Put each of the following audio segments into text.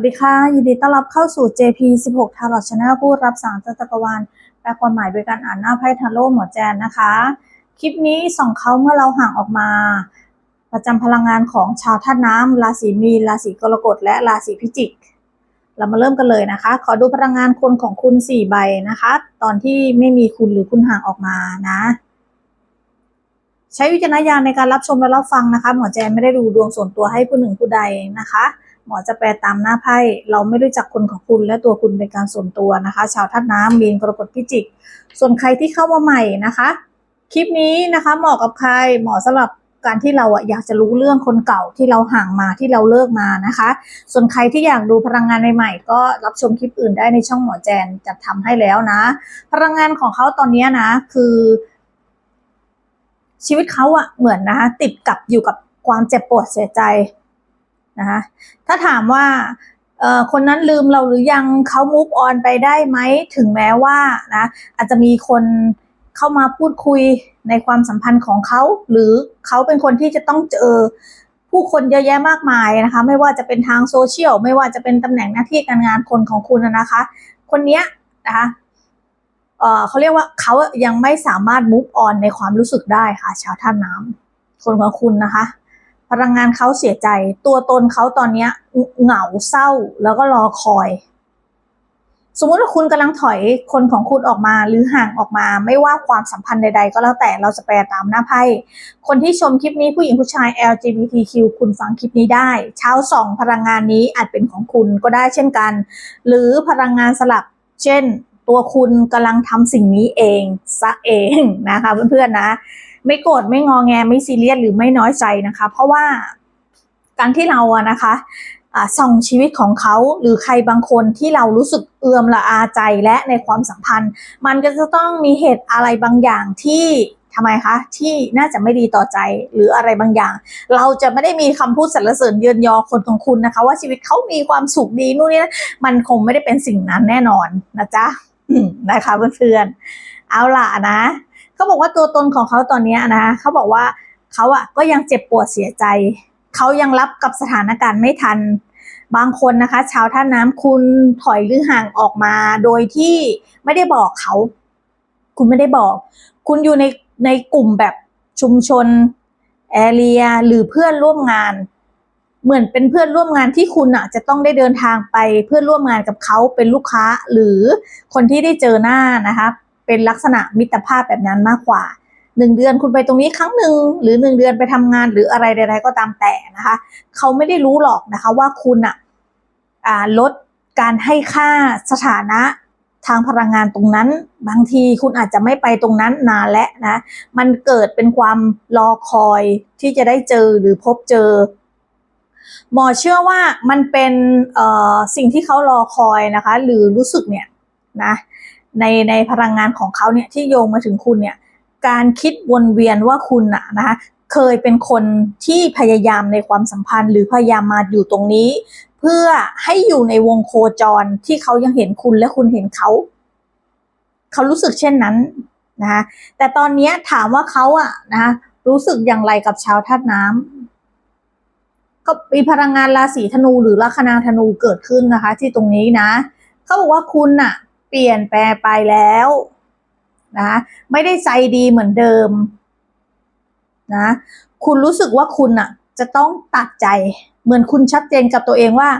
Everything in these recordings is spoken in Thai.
สวัสดีค่ะ ยินดีต้อนรับเข้าสู่ JP 16 Tarot Channel ผู้รับสารจักรวาลแปลความหมายโดยการอ่านหน้าไพ่ทาโร่หมอแจนนะคะ คลิปนี้ส่องเขาเมื่อเราห่างออกมา ประจำพลังงานของชาวธาตุน้ำราศีมีนราศีกรกฎและราศีพิจิก เรามาเริ่มกันเลยนะคะ ขอดูพลังงานคนของคุณ4ใบนะคะ ตอนที่ไม่มีคุณหรือคุณห่างออกมานะ ใช้วิจารณญาณในการรับชมและรับฟังนะคะ หมอแจนไม่ได้ดูดวงส่วนตัวให้ผู้หนึ่งผู้ใดนะคะ มอจะแปลตามหน้าไพ่เราไม่รู้จักคนของคุณและตัวคุณเป็นการส่วนตัวนะคะ ชาวธาตุน้ำมีนกรกฎพิจิก ส่วนใครที่เข้ามาใหม่นะคะ คลิปนี้นะคะเหมาะกับใครเหมาะสำหรับการที่เราอะอยากจะรู้เรื่องคนเก่าที่เราห่างมาที่เราเลิกมานะคะ ส่วนใครที่อยากดูพลังงานใหม่ๆ ก็รับชมคลิปอื่นได้ในช่องหมอแจนจัดทำให้แล้วนะ พลังงานของเขาตอนนี้นะ คือ ชีวิตเขาอะเหมือนนะคะติดกับอยู่กับความเจ็บปวดเสียใจ นะคะถ้าถามว่าคนนั้นลืมเราหรือยังเขามุกออนไปได้ไหมถึงแม้ว่านะอาจจะมีคนเข้ามาพูดคุยในความสัมพันธ์ของเขา หรือเขาเป็นคนที่จะต้องเจอผู้คนเยอะแยะมากมายนะคะ ไม่ว่าจะเป็นทางโซเชียลไม่ว่าจะเป็นตำแหน่งหน้าที่การงานคนของคุณนะคะ คนนี้นะคะเเขาเรียกว่าเขายังไม่สามารถมุกออนในความรู้สึกได้ค่ะ ชาวท่าน้ำคนของคุณนะคะ พลังงานเขาเสียใจ ตัวตนเขาตอนเนี้ยเหงาเศร้าแล้วก็รอคอย สมมุติว่าคุณกำลังถอยคนของคุณออกมาหรือห่างออกมา ไม่ว่าความสัมพันธ์ใด ๆ ก็แล้วแต่เราจะแปลตามหน้าไพ่คนที่ชมคลิปนี้ผู้หญิงผู้ชาย LGBTQ คุณฟังคลิปนี้ได้ เช้าสองพลังงานนี้อาจเป็นของคุณก็ได้เช่นกัน หรือพลังงานสลับ เช่น ตัวคุณกำลังทำสิ่งนี้เองซะเองนะคะเพื่อนๆนะ ไม่โกรธไม่งอแงไม่ซีเรียสหรือไม่น้อยใจนะคะ เพราะว่าการที่เราอะนะคะส่องชีวิตของเขาหรือใครบางคนที่เรารู้สึกเอือมละอาใจและในความสัมพันธ์ มันก็จะต้องมีเหตุอะไรบางอย่างที่ทำไมคะ ที่น่าจะไม่ดีต่อใจหรืออะไรบางอย่าง เราจะไม่ได้มีคำพูดสรรเสริญเยือนยอคนของคุณนะคะ ว่าชีวิตเขามีความสุขดีนู่นนี่นะมันคงไม่ได้เป็นสิ่งนั้นแน่นอนนะจ๊ะนะคะเพื่อนๆเอาล่ะนะ เขาบอกว่าตัวตนของเขาตอนนี้นะเขาบอกว่าเขาอะก็ยังเจ็บปวดเสียใจ เขายังรับกับสถานการณ์ไม่ทัน บางคนนะคะ ชาวท่าน้ำคุณถอยหรือห่างออกมา โดยที่ไม่ได้บอกเขา คุณไม่ได้บอก คุณอยู่ในในกลุ่มแบบชุมชนแอเรียหรือเพื่อนร่วมงาน เหมือนเป็นเพื่อนร่วมงานที่คุณอะจะต้องได้เดินทางไปเพื่อนร่วมงานกับเขาเป็นลูกค้าหรือคนที่ได้เจอหน้านะคะ เป็นลักษณะมิตรภาพแบบนั้นมากกว่าหนึ่งเดือนคุณไปตรงนี้ครั้งหนึ่งหรือหนึ่งเดือนไปทำงานหรืออะไรใดๆก็ตามแต่นะคะ เขาไม่ได้รู้หรอกนะคะว่าคุณอะอ่าลดการให้ค่าสถานะทางพลังงานตรงนั้น บางทีคุณอาจจะไม่ไปตรงนั้นนานแล้วนะ มันเกิดเป็นความรอคอยที่จะได้เจอหรือพบเจอ หมอเชื่อว่ามันเป็นสิ่งที่เขารอคอยนะคะ หรือรู้สึกเนี่ยนะ ในในพลังงานของเขาเนี่ยที่โยงมาถึงคุณเนี่ยการคิดวนเวียนว่าคุณอะนะคะเคยเป็นคนที่พยายามในความสัมพันธ์ หรือพยายามมาอยู่ตรงนี้ เพื่อให้อยู่ในวงโคจรที่เขายังเห็นคุณและคุณเห็นเขา เขารู้สึกเช่นนั้นนะคะแต่ตอนนี้ถามว่าเขาอะนะคะรู้สึกอย่างไรกับชาวธาตุน้ำก็มีพลังงานราศีธนูหรือลัคนาธนูเกิดขึ้นนะคะ ที่ตรงนี้นะ เขาบอกว่าคุณอะ เปลี่ยนแปลไปแล้วนะไม่ได้ใจดีเหมือนเดิมนะคุณรู้สึกว่าคุณอะจะต้องตัดใจเหมือนคุณชัดเจนกับตัวเองว่า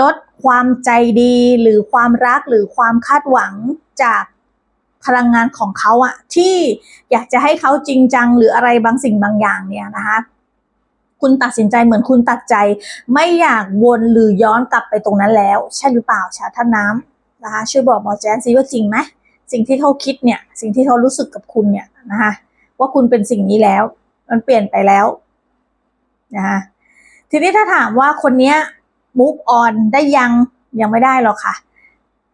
ลดความใจดีหรือความรักหรือความคาดหวังจากพลังงานของเขาอะที่อยากจะให้เขาจริงจังหรืออะไรบางสิ่งบางอย่างเนี่ยนะคะคุณตัดสินใจเหมือนคุณตัดใจ ไม่อยากวนหรือย้อนกลับไปตรงนั้นแล้ว ใช่หรือเปล่าชาท่านน้ำ นะคะช่วยบอกหมอแจนซิว่าจริงไหมสิ่งที่เขาคิดเนี่ย สิ่งที่เขารู้สึกกับคุณเนี่ยนะคะว่าคุณเป็นสิ่งนี้แล้ว มันเปลี่ยนไปแล้วนะคะทีนี้ถ้าถามว่าคนเนี้ย move on ได้ยังยังไม่ได้หรอกค่ะ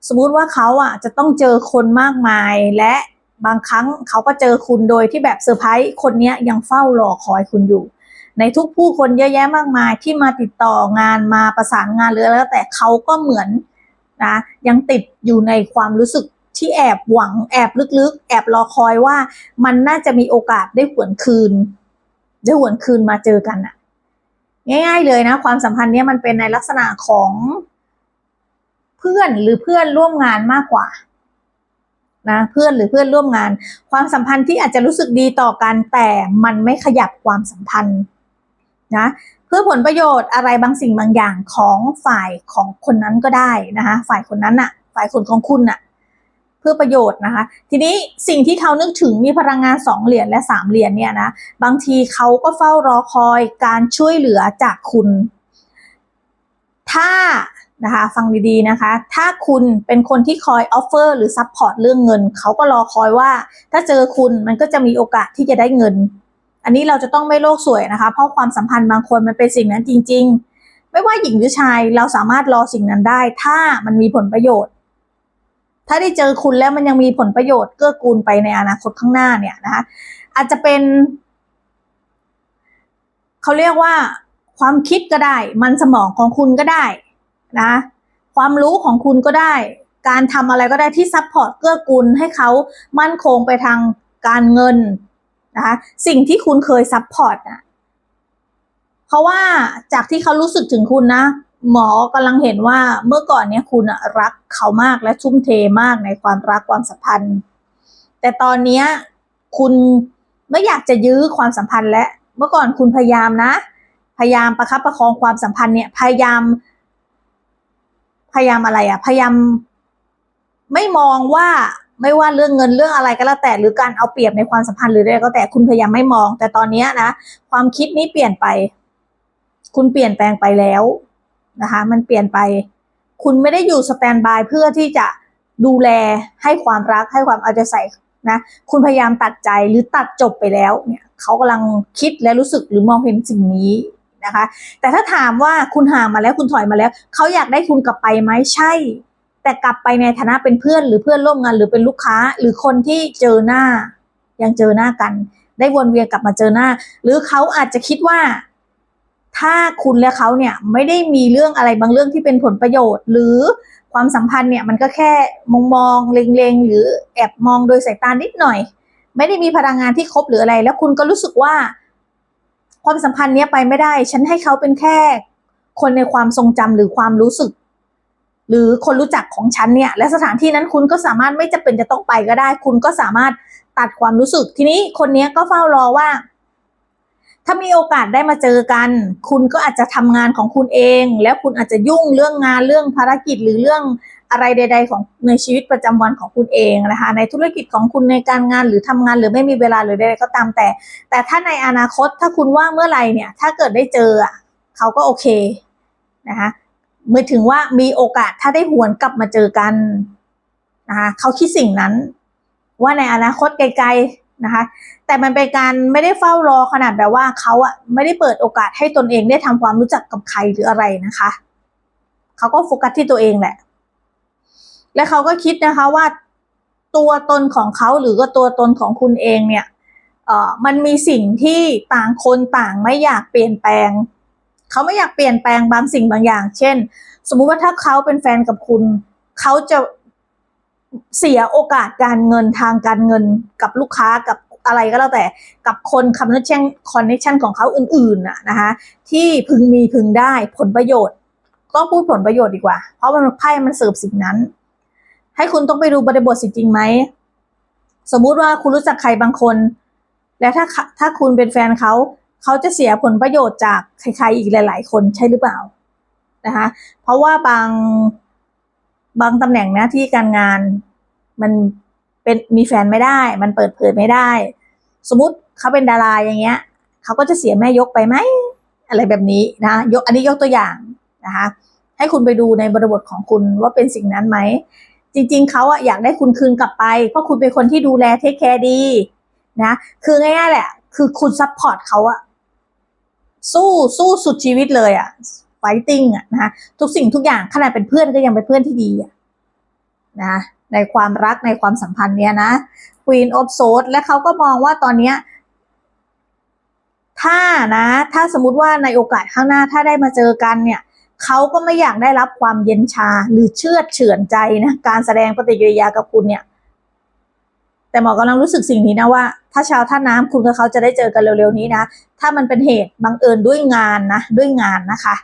สมมุติว่าเขาอะจะต้องเจอคนมากมายและบางครั้งเขาก็เจอคุณโดยที่แบบเซอร์ไพรส์คนเนี้ยยังเฝ้ารอคอยคุณอยู่ ในทุกผู้คนเยอะแยะมากมายที่มาติดต่องานมาประสานงานหรืออะไรแล้วแต่เขาก็เหมือน นะยังติดอยู่ในความรู้สึกที่แอบหวังแอบลึกๆ แอบรอคอยว่ามันน่าจะมีโอกาสได้หวนคืน ได้หวนคืนมาเจอกันอะง่าย ๆ เลยนะ ความสัมพันธ์เนี้ยมันเป็นในลักษณะของเพื่อนหรือเพื่อนร่วมงานมากกว่านะเพื่อนหรือเพื่อนร่วมงาน ความสัมพันธ์ที่อาจจะรู้สึกดีต่อกันแต่มันไม่ขยับความสัมพันธ์นะ เพื่อผลประโยชน์อะไรบางสิ่งบางอย่างของฝ่ายของคนนั้นก็ได้นะคะ ฝ่ายคนนั้นน่ะฝ่ายคนของคุณน่ะเพื่อประโยชน์นะคะ ทีนี้สิ่งที่เขานึกถึงมีพลังงานสองเหรียญและสามเหรียญเนี่ยนะบางทีเขาก็เฝ้ารอคอยการช่วยเหลือจากคุณ ถ้านะคะฟังดีๆนะคะ ถ้าคุณเป็นคนที่คอยออฟเฟอร์หรือซัพพอร์ตเรื่องเงิน เขาก็รอคอยว่า ถ้าเจอคุณมันก็จะมีโอกาสที่จะได้เงิน อันนี้เราจะต้องไม่โลกสวยนะคะ เพราะความสัมพันธ์บางคนมันเป็นสิ่งนั้นจริง ๆ ไม่ว่าหญิงหรือชายเราสามารถรอสิ่งนั้นได้ ถ้ามันมีผลประโยชน์ ถ้าได้เจอคุณแล้วมันยังมีผลประโยชน์เกื้อกูลไปในอนาคตข้างหน้าเนี่ยนะคะอาจจะเป็นเขาเรียกว่าความคิดก็ได้ มันสมองของคุณก็ได้นะความรู้ของคุณก็ได้ การทำอะไรก็ได้ที่ซัพพอร์ตเกื้อกูลให้เขามั่นคงไปทางการเงิน นะคะสิ่งที่คุณเคยซัพพอร์ตนะเพราะว่าจากที่เขารู้สึกถึงคุณนะ หมอกำลังเห็นว่าเมื่อก่อนเนี้ยคุณรักเขามากและทุ่มเทมากในความรักความสัมพันธ์ แต่ตอนเนี้ยคุณไม่อยากจะยื้อความสัมพันธ์และเมื่อก่อนคุณพยายามนะ พยายามประคับประคองความสัมพันธ์เนี่ยพยายาม พยายามอะไรอะพยายามไม่มองว่า ไม่ว่าเรื่องเงินเรื่องอะไรก็แล้วแต่หรือการเอาเปรียบในความสัมพันธ์หรืออะไรก็แต่คุณพยายามไม่มอง แต่ตอนนี้นะ ความคิดนี้เปลี่ยนไป คุณเปลี่ยนแปลงไปแล้วนะคะ มันเปลี่ยนไป คุณไม่ได้อยู่สแตนบายเพื่อที่จะดูแลให้ความรักให้ความเอาใจใส่นะคุณพยายามตัดใจหรือตัดจบไปแล้วเนี่ยเขากำลังคิดและรู้สึกหรือมองเห็นสิ่งนี้นะคะ แต่ถ้าถามว่าคุณห่างมาแล้วคุณถอยมาแล้ว เขาอยากได้คุณกลับไปไหมใช่ แต่กลับไปในฐานะเป็นเพื่อนหรือเพื่อนร่วมงานหรือเป็นลูกค้า หรือคนที่เจอหน้า ยังเจอหน้ากัน ได้วนเวียนกลับมาเจอหน้า หรือเขาอาจจะคิดว่า ถ้าคุณและเขาเนี่ยไม่ได้มีเรื่องอะไรบางเรื่องที่เป็นผลประโยชน์ หรือความสัมพันธ์เนี่ยมันก็แค่มองมองเล็งๆ หรือแอบมองโดยสายตานิดหน่อย ไม่ได้มีพลังงานที่ครบหรืออะไร แล้วคุณก็รู้สึกว่า ความสัมพันธ์เนี้ยไปไม่ได้ ฉันให้เขาเป็นแค่ คนในความทรงจำหรือความรู้สึก หรือคนรู้จักของฉันเนี่ย และสถานที่นั้นคุณก็สามารถไม่จะเป็นจะต้องไปก็ได้ คุณก็สามารถตัดความรู้สึก ทีนี้คนนี้ก็เฝ้ารอว่า ถ้ามีโอกาสได้มาเจอกัน คุณก็อาจจะทำงานของคุณเอง แล้วคุณอาจจะยุ่งเรื่องงานเรื่องภารกิจหรือเรื่องอะไรใด ๆ ของในชีวิตประจำวันของคุณเองนะคะ ในธุรกิจของคุณในการงานหรือทำงานหรือไม่มีเวลาหรือใดๆก็ตามแต่ แต่ถ้าในอนาคตถ้าคุณว่างเมื่อไหร่เนี่ย ถ้าเกิดได้เจออะเขาก็โอเคนะคะ หมายถึงว่ามีโอกาสถ้าได้หวนกลับมาเจอกันนะคะเขาคิดสิ่งนั้น ว่าในอนาคตไกลๆนะคะ แต่มันเป็นการไม่ได้เฝ้ารอขนาดแบบว่าเขาอะไม่ได้เปิดโอกาสให้ตนเองได้ทำความรู้จักกับใครหรืออะไรนะคะเขาก็โฟกัสที่ตัวเองแหละ และเขาก็คิดนะคะว่าตัวตนของเขาหรือก็ตัวตนของคุณเองเนี่ยเอ่อมันมีสิ่งที่ต่างคนต่างไม่อยากเปลี่ยนแปลง เขาไม่อยากเปลี่ยนแปลงบางสิ่งบางอย่าง เช่น สมมุติว่าถ้าเขาเป็นแฟนกับคุณ เขาจะเสียโอกาสการเงินทางการเงินกับลูกค้ากับอะไรก็แล้วแต่กับคนคำนัชชั่นคอนเนคชันของเขาอื่นๆน่ะนะคะที่พึงมีพึงได้ผลประโยชน์ก็พูดผลประโยชน์ดีกว่า เพราะมันไพ่มันเสิร์ฟสิ่งนั้น ให้คุณต้องไปดูบริบทสิจริงไหม สมมุติว่าคุณรู้จักใครบางคน และถ้าถ้าคุณเป็นแฟนเขา เขาจะเสียผลประโยชน์จากใครๆอีกหลาย ๆ คนใช่หรือเปล่านะคะ เพราะว่าบางบางตำแหน่งหน้าที่การงานมันเป็นมีแฟนไม่ได้ มันเปิดเผยไม่ได้ สมมุติเขาเป็นดาราอย่างเงี้ยเขาก็จะเสียแม่ยกไปไหมอะไรแบบนี้นะยกอันนี้ยกตัวอย่างนะคะให้คุณไปดูในบริบทของคุณว่าเป็นสิ่งนั้นไหม จริง ๆเขาอะอยากได้คุณคืนกลับไป เพราะคุณเป็นคนที่ดูแลเทคแคร์ดีนะคือง่ายๆแหละ คือคุณซัพพอร์ตเขาอะ สู้สู้สุดชีวิตเลยอะไฟติ้งอะนะคะทุกสิ่งทุกอย่างขนาดเป็นเพื่อนก็ยังเป็นเพื่อนที่ดีอะนะในความรักในความสัมพันธ์เนี้ยนะ Queen of Swords และเขาก็มองว่าตอนเนี้ยถ้านะ ถ้าสมมุติว่าในโอกาสข้างหน้าถ้าได้มาเจอกันเนี่ยเขาก็ไม่อยากได้รับความเย็นชาหรือเชื่อดเฉือนใจนะการแสดงปฏิกิริยากับคุณเนี่ย แต่หมอกำลังรู้สึกสิ่งนี้นะว่า ถ้าชาวท่าน้ำคุณกับเขาจะได้เจอกันเร็วๆนี้นะ ถ้ามันเป็นเหตุบังเอิญด้วยงานนะ ด้วยงานนะคะ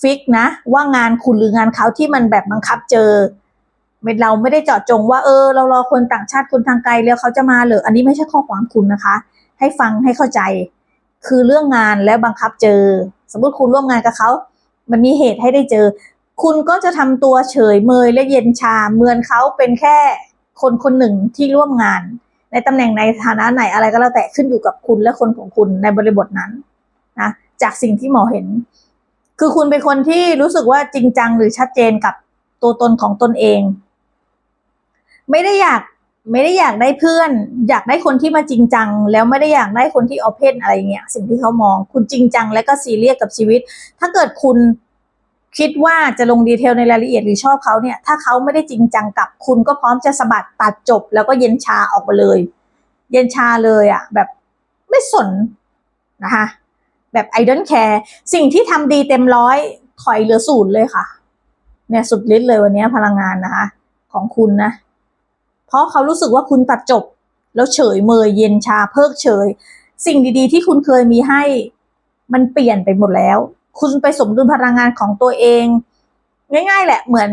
ฟิกนะ ว่างานคุณหรืองานเขาที่มันแบบบังคับเจอไม่เราไม่ได้เจาะจงว่าเออ เรารอคนต่างชาติคนทางไกลแล้วเขาจะมาหรืออันนี้ไม่ใช่ข้อความคุณนะคะ ให้ฟังให้เข้าใจ คือเรื่องงานแล้วบังคับเจอ สมมติคุณร่วมงานกับเขา มันมีเหตุให้ได้เจอ คุณก็จะทำตัวเฉยเมยและเย็นชาเหมือนเขาเป็นแค่ คนคนหนึ่งที่ร่วมงาน ในตำแหน่งในฐานะไหนอะไรก็แล้วแต่ขึ้นอยู่กับคุณและคนของคุณในบริบทนั้นนะจากสิ่งที่หมอเห็น คือคุณเป็นคนที่รู้สึกว่าจริงจังหรือชัดเจนกับตัวตนของตนเอง ไม่ได้อยากไม่ได้อยากได้เพื่อน อยากได้คนที่มาจริงจัง แล้วไม่ได้อยากได้คนที่โอเพนอะไรเงี้ยสิ่งที่เขามอง คุณจริงจังและก็ซีเรียสกับชีวิต ถ้าเกิดคุณ คิดว่าจะลงดีเทลในรายละเอียดหรือชอบเขาเนี่ย ถ้าเขาไม่ได้จริงจังกับคุณก็พร้อมจะสะบัดตัดจบ แล้วก็เย็นชาออกมาเลย เย็นชาเลยอะ่ะ แบบไม่สนนะคะแบบ I don't care สิ่งที่ทำดีเต็มร้อยถอยเหลือศูนย์เลยค่ะ เนี่ยสุดฤทธิ์เลยวันนี้พลังงานนะคะ ของคุณนะ เพราะเขารู้สึกว่าคุณตัดจบ แล้วเฉยเมยเย็นชาเพิกเฉย สิ่งดีๆ ที่คุณเคยมีให้ มันเปลี่ยนไปหมดแล้ว คุณไปสมดุลพลังงานของตัวเอง ง่าย ๆ แหละเหมือน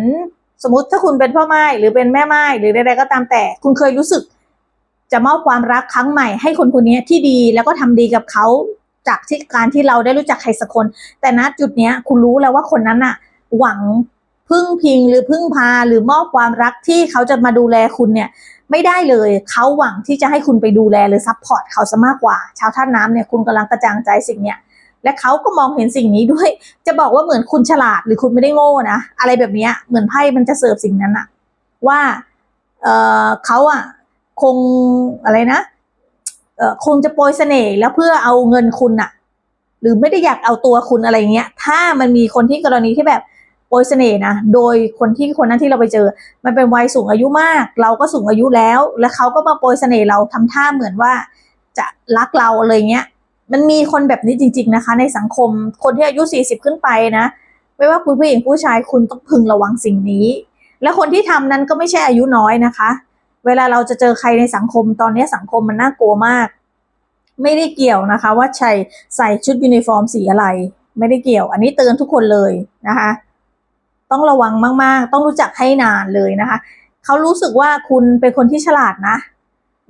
สมมติถ้าคุณเป็นพ่อไม้หรือเป็นแม่ไม้หรือใดๆก็ตามแต่ คุณเคยรู้สึก จะมอบความรักครั้งใหม่ให้คนคนนี้ที่ดีแล้วก็ทำดีกับเขาจากที่การที่เราได้รู้จักใครสักคน แต่ณจุดเนี้ย คุณรู้แล้วว่าคนนั้นอะหวังพึ่งพิงหรือพึ่งพาหรือมอบความรักที่เขาจะมาดูแลคุณเนี่ย ไม่ได้เลยเขาหวังที่จะให้คุณไปดูแลหรือซัพพอร์ตเขาซะมากกว่า ชาวท่าน้ำเนี่ยคุณกำลังกระจ่างใจสิ่งเนี้ย และเขาก็มองเห็นสิ่งนี้ด้วย จะบอกว่าเหมือนคุณฉลาดหรือคุณไม่ได้โง่นะ อะไรแบบนี้เหมือนไพ่มันจะเสิร์ฟสิ่งนั้นอะว่าเออเขาอะคงอะไรนะเออคงจะโปรยเสน่ห์แล้วเพื่อเอาเงินคุณอะหรือไม่ได้อยากเอาตัวคุณอะไรเงี้ย ถ้ามันมีคนที่กรณีที่แบบโปรยเสน่ห์นะ โดยคนที่คนนั้นที่เราไปเจอ มันเป็นวัยสูงอายุมาก เราก็สูงอายุแล้ว แล้วเขาก็มาโปรยเสน่ห์เราทำท่าเหมือนว่าจะรักเราอะไรเงี้ย มันมีคนแบบนี้จริง ๆนะคะ ในสังคมคนที่อายุ 40 ขึ้นไปนะ ไม่ว่าคุณผู้หญิงผู้ชายคุณต้องพึงระวังสิ่งนี้ และคนที่ทำนั้นก็ไม่ใช่อายุน้อยนะคะ เวลาเราจะเจอใครในสังคมตอนนี้สังคมมันน่ากลัวมาก ไม่ได้เกี่ยวนะคะ ว่าใส่ใส่ชุดยูนิฟอร์มสีอะไร ไม่ได้เกี่ยว อันนี้เตือนทุกคนเลยนะคะ ต้องระวังมากๆ ต้องรู้จักให้นานเลยนะคะเขารู้สึกว่าคุณเป็นคนที่ฉลาดนะ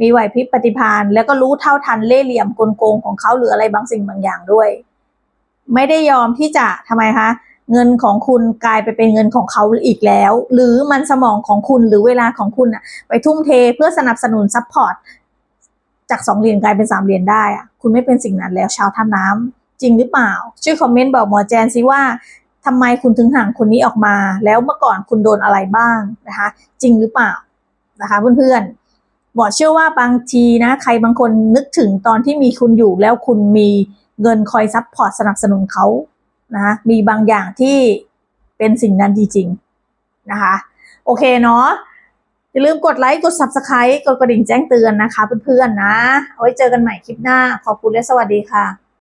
มีไหวพริบปฏิภาณแล้วก็รู้เท่าทันเล่ห์เหลี่ยมกลโกงของเขาหรืออะไรบางสิ่งบางอย่างด้วย ไม่ได้ยอมที่จะทำไมคะเงินของคุณกลายไปเป็นเงินของเขาอีกแล้ว หรือมันสมองของคุณหรือเวลาของคุณอะไปทุ่มเทเพื่อสนับสนุนซัพพอร์ตจากสองเหรียญกลายเป็นสามเหรียญได้อะคุณไม่เป็นสิ่งนั้นแล้วชาวท่าน้ำจริงหรือเปล่า ช่วยคอมเมนต์บอกหมอแจนซิว่าทำไมคุณถึงห่างคนนี้ออกมา แล้วเมื่อก่อนคุณโดนอะไรบ้างนะคะ จริงหรือเปล่านะคะเพื่อนๆ หมอเชื่อว่าบางทีนะใครบางคนนึกถึงตอนที่มีคุณอยู่แล้วคุณมีเงินคอยซัพพอร์ตสนับสนุนเขานะคะมีบางอย่างที่เป็นสิ่งนั้นจริงๆนะคะ โอเคเนาะอย่าลืมกดไลค์กด subscribe กดกระดิ่งแจ้งเตือนนะคะเพื่อนๆนะ เอาไว้เจอกันใหม่คลิปหน้า ขอบคุณและสวัสดีค่ะ